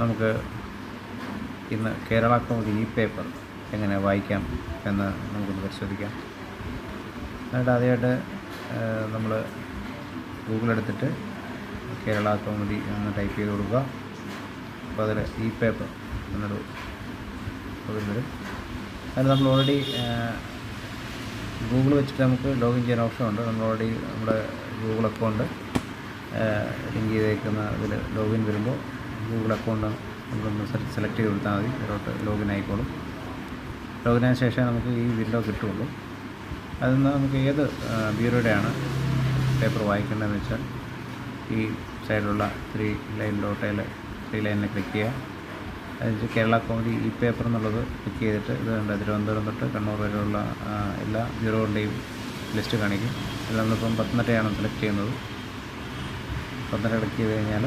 നമുക്ക് ഇന്ന് കേരള കൗമുദി ഈ പേപ്പർ എങ്ങനെ വായിക്കാം എന്ന് നമുക്കൊന്ന് പരിശോധിക്കാം. എന്നിട്ട് ആദ്യമായിട്ട് നമ്മൾ ഗൂഗിൾ എടുത്തിട്ട് കേരള കൗമുദി എന്ന് ടൈപ്പ് ചെയ്ത് കൊടുക്കുക. അപ്പോൾ അതിൽ ഈ പേപ്പർ എന്നൊരു വരും. അതിൽ നമ്മൾ ഓൾറെഡി ഗൂഗിൾ വെച്ചിട്ട് നമുക്ക് ലോഗിൻ ചെയ്യാൻ ഓപ്ഷൻ ഉണ്ട്. നമ്മൾ ഓൾറെഡി നമ്മുടെ ഗൂഗിൾ അക്കൗണ്ട് ലിങ്ക് ചെയ്തേക്കുന്ന ഇതിൽ ലോഗിൻ വരുമ്പോൾ ഗൂഗിൾ അക്കൗണ്ട് നമുക്കൊന്ന് സെലക്ട് ചെയ്ത് കൊടുത്താൽ മതി. അതിലോട്ട് ലോഗിൻ ആയിക്കോളും. ലോഗിൻ ആയ ശേഷം നമുക്ക് ഈ വിൻഡോ കിട്ടുള്ളൂ അതിൽ നിന്ന് നമുക്ക് ഏത് ബ്യൂറോയുടെയാണ് പേപ്പർ വായിക്കേണ്ടതെന്ന് വെച്ചാൽ ഈ സൈഡിലുള്ള ത്രീ ലൈൻ ഡോട്ടയിൽ ത്രീ ലൈനിൽ ക്ലിക്ക് ചെയ്യുക. അതിൽ കേരള കോമഡി ഈ പേപ്പർ എന്നുള്ളത് ക്ലിക്ക് ചെയ്തിട്ട് ഇത് കണ്ട് തിരുവനന്തപുരം തൊട്ട് കണ്ണൂർ വരെയുള്ള എല്ലാ ബ്യൂറോകളുടെയും ലിസ്റ്റ് കാണിക്കും. അതിൽ നമ്മളിപ്പം പത്തനംതിട്ടയാണ് സെലക്ട് ചെയ്യുന്നത്. പത്തനംതിട്ട ക്ലിക്ക് ചെയ്ത് കഴിഞ്ഞാൽ